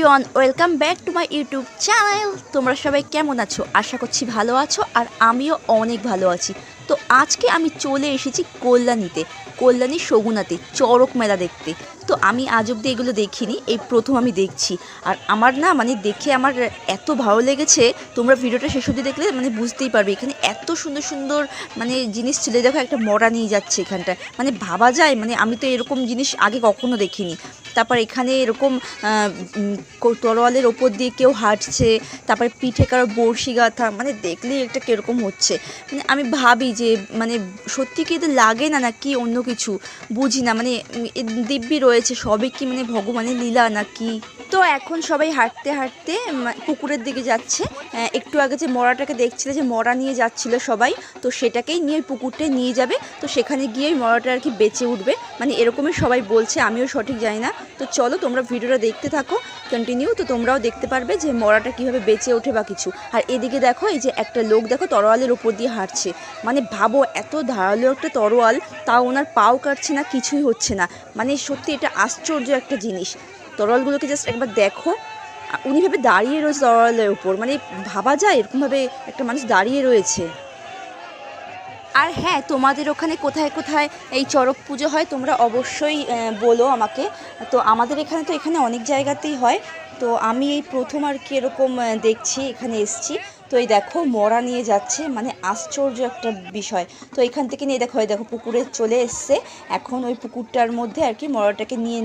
Everyone, welcome back to my YouTube channel. তোমরা সবাই কেমন আছো? আশা করছি ভালো আছো, আর আমিও অনেক ভালো আছি। তো আজকে আমি চলে এসেছি কল্যাণীতে, কল্যাণী সগুনাতে চরক মেলা দেখতে। তো আমি আজ অব্দি এগুলো দেখিনি, এই প্রথম আমি দেখছি। আর আমার না মানে দেখে আমার এত ভালো লেগেছে, তোমরা ভিডিওটা শেষ অবধি দেখলে মানে বুঝতেই পারবে, এখানে এত সুন্দর সুন্দর মানে জিনিস ছেলে দেখো, একটা মরা নিয়ে যাচ্ছে এখানটায়। মানে ভাবা যায় মানে আমি তো এরকম জিনিস আগে কখনো দেখিনি। তারপর এখানে এরকম তরোয়ালের ওপর দিয়ে কেউ হাঁটছে, তারপরে পিঠে কারও বড়শি গাঁথা মানে দেখলেই একটা কীরকম হচ্ছে। মানে আমি ভাবি যে মানে সত্যি কি এদের লাগে না না নাকি অন্য কিছু? বুঝি না মানে দিব্যি রয়েছে, সবই কি মানে ভগবানের লীলা নাকি? তো এখন সবাই হাঁটতে হাঁটতে পুকুরের দিকে যাচ্ছে। একটু আগে যে মরাটাকে দেখছিলে, যে মরা নিয়ে যাচ্ছিল সবাই, তো সেটাকেই নিয়ে ওই পুকুরটায় নিয়ে যাবে। তো সেখানে গিয়ে মরাটা আর কি বেঁচে উঠবে। মানে এরকমই সবাই বলছে, আমিও সঠিক জানি না। তো চলো তোমরা ভিডিওটা দেখতে থাকো কন্টিনিউ তো তোমরাও দেখতে পারবে যে মরাটা কীভাবে বেঁচে ওঠে বা কিছু। আর এদিকে দেখো, এই যে একটা লোক দেখো তরোয়ালের ওপর দিয়ে হাঁটছে। মানে ভাবো, এত ধারালো একটা তরোয়াল, তাও ওনার পাও কাটছে না, কিছুই হচ্ছে না। মানে সত্যি এটা আশ্চর্য একটা জিনিস। তরোয়ালগুলোকে জাস্ট একবার দেখো। উনিভাবে উনি ভেবে দাঁড়িয়ে রয়েছে তরলের ওপর মানে ভাবা যায়, এরকমভাবে একটা মানুষ দাঁড়িয়ে রয়েছে। আর হ্যাঁ তোমাদের ওখানে কোথায় কোথায় এই চড়ক পুজো হয়, তোমরা অবশ্যই বলো আমাকে। তো আমাদের এখানে তো এখানে অনেক জায়গাতেই হয়। তো আমি এই প্রথম আর কি এরকম দেখছি, এখানে এসছি। তো এই দেখো, মরা নিয়ে যাচ্ছে মানে আশ্চর্য একটা বিষয়। তো এখান থেকে নিয়ে দেখো দেখো, পুকুরে চলে এসছে। এখন ওই পুকুরটার মধ্যে আর কি মরাটাকে নিয়ে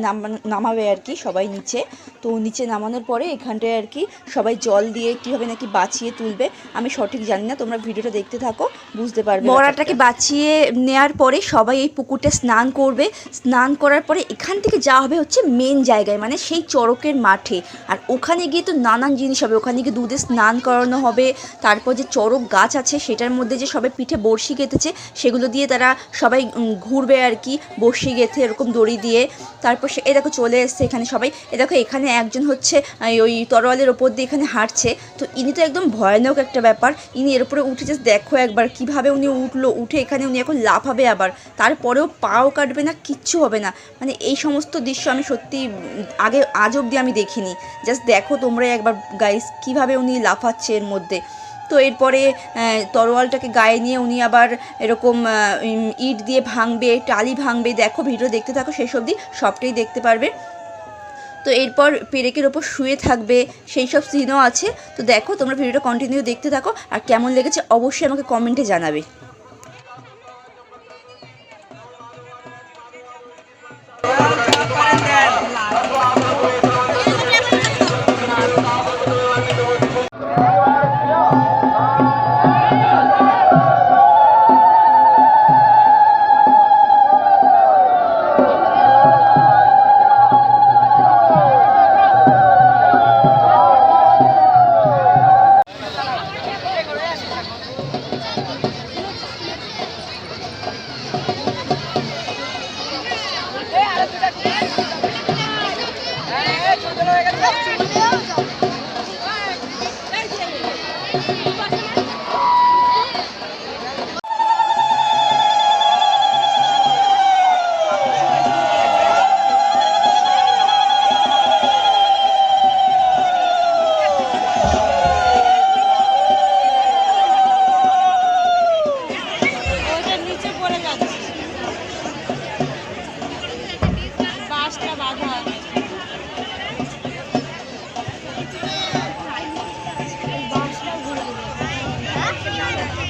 নামাবে আর কি সবাই নিচে। তো নিচে নামানোর পরে এখানটায় আর কি সবাই জল দিয়ে কীভাবে নাকি বাঁচিয়ে তুলবে, আমি সঠিক জানি না, তোমরা ভিডিওটা দেখতে থাকো, বুঝতে পারবে মরাটাকে বাঁচিয়ে নেয়ার পরে সবাই এই পুকুরটা স্নান করবে। স্নান করার পরে এখান থেকে যাওয়া হবে হচ্ছে মেন জায়গায় মানে সেই চড়কের মাঠে। আর ওখানে গিয়ে তো নানান জিনিস হবে, ওখানে গিয়ে দুধে স্নান করানো হবে তারপর যে চড়ক গাছ আছে সেটার মধ্যে যে সবাই পিঠে বড়শি গেঁথেছে, সেগুলো দিয়ে তারা সবাই ঘুরবে আর কি, বড়শি গেঁথে এরকম দড়ি দিয়ে। তারপর সে, এ দেখো চলে এসছে এখানে সবাই। এ দেখো এখানে একজন হচ্ছে ওই তরোয়ালের ওপর দিয়ে এখানে হাঁটছে। তো ইনি তো একদম ভয়ানক একটা ব্যাপার। ইনি এর উপরে উঠে জাস্ট দেখো একবার কীভাবে উনি উঠল, উঠে এখানে উনি এখন লাফাবে আবার। তারপরেও পাও কাটবে না, কিচ্ছু হবে না। মানে এই সমস্ত দৃশ্য আমি সত্যি, আগে, আজ অবধি আমি দেখিনি। জাস্ট দেখো তোমরা একবার গাইস কীভাবে উনি লাফাচ্ছে এর মধ্যে। তো এরপরে তরোয়ালটাকে গায়ে নিয়ে উনি আবার এরকম ইট দিয়ে ভাঙবে, টালি ভাঙবে, দেখো ভিডিও দেখতে থাকো সেই অবধি সবটাই দেখতে পারবে। তো এরপর পেরেকের ওপর শুয়ে থাকবে, সেই সব সিনও আছে। তো দেখো তোমরা ভিডিওটা কন্টিনিউ দেখতে থাকো, আর কেমন লেগেছে অবশ্যই আমাকে কমেন্টে জানাবে। ওইটার